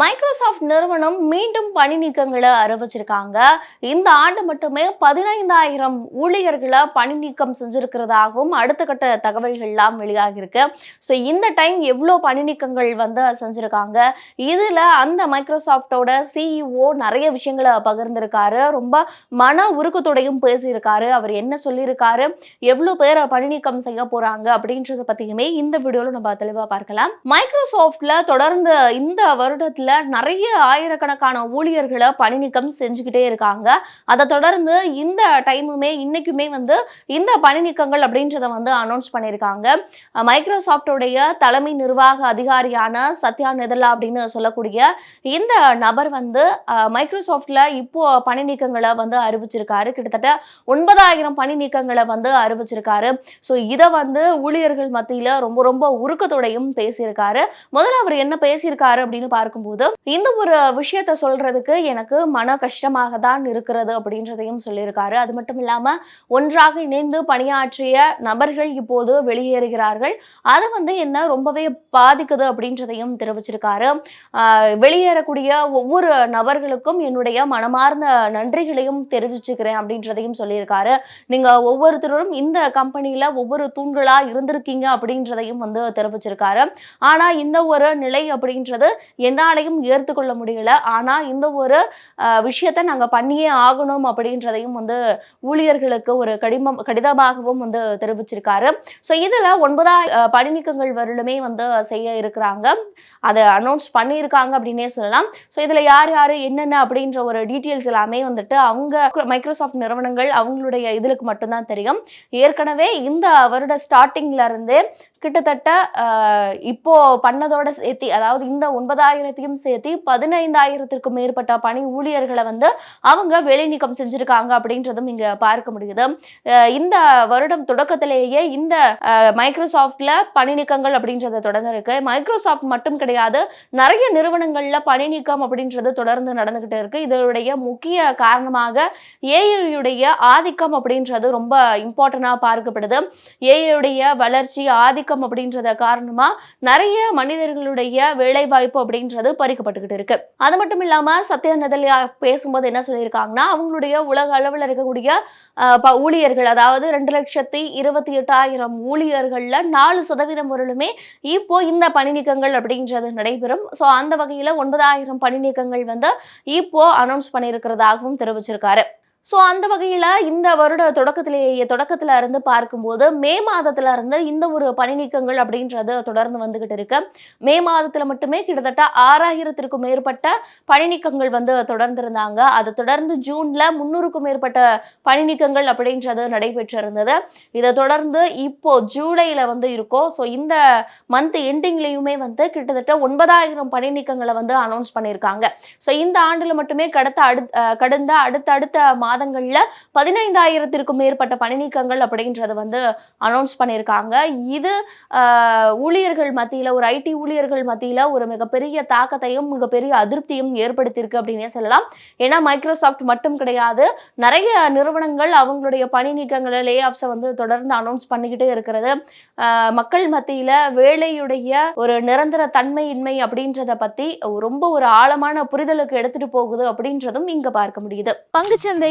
Microsoft நிறுவனம் மீண்டும் பணி நீக்கங்களை அறிவிச்சிருக்காங்க. இந்த ஆண்டு மட்டுமே பதினைந்தாயிரம் ஊழியர்களை பணி நீக்கம் செஞ்சிருக்கிறதாகவும் அடுத்த கட்ட தகவல்கள்லாம் வெளியாகிருக்கு ஸோ இந்த டைம் எவ்வளோ பணி நீக்கங்கள் வந்து செஞ்சுருக்காங்க? இதில் அந்த மைக்ரோசாஃப்டோட சிஇஓ நிறைய விஷயங்களை பகிர்ந்திருக்காரு. ரொம்ப மன உருக்கத்தோடையும் பேசியிருக்காரு. அவர் என்ன சொல்லியிருக்காரு? எவ்வளோ பேரை பணி நீக்கம் செய்ய போகிறாங்க அப்படின்றத பற்றியுமே இந்த வீடியோவில் நம்ம தெளிவாக பார்க்கலாம். மைக்ரோசாஃப்டில் தொடர்ந்து இந்த வருடத்தில் நிறைய ஆயிரக்கணக்கான ஊழியர்களை பணி நீக்கம் செஞ்சுக்கிட்டே இருக்காங்க. அதை தொடர்ந்து இந்த டைமுமே இன்னைக்குமே வந்து இந்த பணி நீக்கங்கள் அப்படின்றத வந்து அனௌன்ஸ் பண்ணியிருக்காங்க. மைக்ரோசாஃப்டோடைய தலைமை நிர்வாக அதிகாரியான சத்யா நெதலா அப்படின்னு சொல்லக்கூடிய இந்த நபர் வந்து மைக்ரோசாஃப்ட்ல இப்போ பணி நீக்கங்களை வந்து அறிவிச்சிருக்காரு. கிட்டத்தட்ட ஒன்பதாயிரம் பணி நீக்கங்களை வந்து அறிவிச்சிருக்காரு. ஸோ இதை வந்து ஊழியர்கள் மத்தியில் ரொம்ப ரொம்ப உருக்கத்தோடையும் பேசியிருக்காரு. முதல்ல அவர் என்ன பேசியிருக்காரு அப்படின்னு பார்க்கும்போது இந்த ஒரு விஷயத்த சொல்றதுக்கு எனக்கு மன கஷ்டமாக தான் இருக்கிறது அப்படின்றதையும் சொல்லியிருக்காரு. அது மட்டும் இல்லாம ஒன்றாக இணைந்து பணியாற்றிய நபர்கள் இப்போது வெளியேறுகிறார்கள். அது வந்து என்ன ரொம்பவே பாதிக்குது அப்படின்றதையும் தெரிவிச்சிருக்காரு. ஆஹ் வெளியேறக்கூடிய ஒவ்வொரு நபர்களுக்கும் என்னுடைய மனமார்ந்த நன்றிகளையும் தெரிவிச்சுக்கிறேன் அப்படின்றதையும் சொல்லியிருக்காரு. நீங்க ஒவ்வொருத்தரும் இந்த கம்பெனியில ஒவ்வொரு தூண்களா இருந்திருக்கீங்க அப்படின்றதையும் வந்து தெரிவிச்சிருக்காரு. ஆனா இந்த ஒரு நிலை அப்படின்றது என்னாலையும் ஏற்றுக்கொள்ள முடியல. ஆனா இந்த ஒரு விஷயத்தை விஷயத்த நாங்க பண்ணியே ஆகணும் அப்படின்றதையும் வந்து ஊழியர்களுக்கு ஒரு கடிமம் கடிதமாகவும் வந்து தெரிவிச்சிருக்காரு. ஸோ இதுல ஒன்பதாயிரம் பணிநீக்கங்கள் வரலுமே வந்து செய்ய இருக்கிறாங்க. அதை அனௌன்ஸ் பண்ணியிருக்காங்க அப்படின்னே சொல்லலாம். ஸோ இதுல யார் யார் என்னென்ன அப்படின்ற ஒரு டீட்டெயில்ஸ் எல்லாமே வந்துட்டு அவங்க மைக்ரோசாஃப்ட் நிறுவனங்கள் அவங்களுடைய இதுக்கு மட்டும்தான் தெரியும். ஏற்கனவே இந்த வருட ஸ்டார்டிங்ல இருந்தே கிட்டத்தட்ட இப்போ பண்ணதோட சேர்த்து அதாவது இந்த ஒன்பதாயிரத்தையும் சேர்த்து பதினைந்தாயிரத்திற்கும் மேற்பட்ட பணி ஊழியர்களை வந்து அவங்க வேலை நீக்கம் செஞ்சிருக்காங்க அப்படின்றதும் இங்க பார்க்க முடியுது. இந்த வருடம் தொடக்கத்திலேயே இந்த மைக்ரோசாஃப்ட்ல பணி நீக்கங்கள் அப்படின்றது தொடர்ந்து இருக்கு மைக்ரோசாஃப்ட் மட்டும் கிடையாது நிறைய நிறுவனங்கள்ல பணி நீக்கம் அப்படின்றது தொடர்ந்து நடந்துகிட்டு இருக்கு. இதனுடைய முக்கிய காரணமாக ஏஐயுடைய ஆதிக்கம் அப்படின்றது ரொம்ப இம்பார்ட்டண்டா பார்க்கப்படுது. ஏஐயுடைய வளர்ச்சி ஆதிக்கம் அப்படின்றத காரணமா நிறைய மனிதர்களுடைய வேலை வாய்ப்பு அப்படின்றது பறிக்கப்பட்டுக்கிட்டு இருக்கு. அது மட்டும் இல்லாம சத்யா நதலியா பேசும்போது என்ன சொல்லியிருக்காங்கன்னா அவங்களுடைய உலக அளவில் இருக்கக்கூடிய ப- ஊழியர்கள் அதாவது ரெண்டு லட்சத்தி இருபத்தி எட்டாயிரம் ஊழியர்கள்ல நாலு சதவீதம் வரலுமே இப்போ இந்த பணி நீக்கங்கள் அப்படின்றது நடைபெறும். ஸோ அந்த வகையில ஒன்பதாயிரம் பணி நீக்கங்கள் வந்து இப்போ அனௌன்ஸ் பண்ணியிருக்கிறதாகவும் தெரிவிச்சிருக்காரு. ஸோ அந்த வகையில் இந்த வருட தொடக்கத்திலேயே தொடக்கத்தில் இருந்து பார்க்கும்போது மே மாதத்தில் இருந்து இந்த ஒரு பணி நீக்கங்கள் அப்படின்றது தொடர்ந்து வந்துகிட்டு இருக்கு. மே மாதத்தில் மட்டுமே கிட்டத்தட்ட ஆறாயிரத்திற்கும் மேற்பட்ட பணி நீக்கங்கள் வந்து தொடர்ந்து இருந்தாங்க அதை தொடர்ந்து ஜூனில் முன்னூறுக்கும் மேற்பட்ட பணி நீக்கங்கள் அப்படின்றது நடைபெற்றிருந்தது. இதை தொடர்ந்து இப்போ ஜூலையில் வந்து இருக்கோம் ஸோ இந்த மந்த் எண்டிங்லேயுமே வந்து கிட்டத்தட்ட ஒன்பதாயிரம் பணி நீக்கங்களை வந்து அனௌன்ஸ் பண்ணியிருக்காங்க. ஸோ இந்த ஆண்டில் மட்டுமே கடத்த அடு கடந்த அடுத்தடுத்த மாதங்கள்ல பதினைந்தாயிரத்திற்கும் மேற்பட்ட பணி நீக்கங்கள் அப்படின்றத வந்து அனௌன்ஸ் பண்ணியிருக்காங்க. இது ஆஹ், ஊழியர்கள் மத்தியில ஒரு ஐடி ஊழியர்கள் மத்தியில ஒரு மிகப்பெரிய தாக்கத்தையும் மிகப்பெரிய அதிருப்தியும் ஏற்படுத்தியிருக்கு அப்படின்னே சொல்லலாம். ஏன்னா மைக்ரோசாஃப்ட் மட்டும் கிடையாது. நிறைய நிறுவனங்கள் அவங்களுடைய பணி நீக்கங்களை லே ஆஃப்ஸை வந்து தொடர்ந்து அனௌன்ஸ் பண்ணிக்கிட்டே இருக்கிறது. ஆஹ், மக்கள் மத்தியில வேலையுடைய ஒரு நிரந்தர தன்மையின்மை அப்படின்றத பத்தி ரொம்ப ஒரு ஆழமான புரிதலுக்கு எடுத்துட்டு போகுது அப்படின்றதும் இங்க பார்க்க முடியுது. பங்குச்சந்தை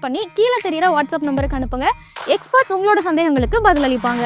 பண்ணி கீழே தெரியிற வாட்ஸ்அப் நம்பருக்கு அனுப்புங்க. எக்ஸ்பர்ட்ஸ் உங்களோட சந்தேகங்களுக்கு பதிலளிப்பாங்க.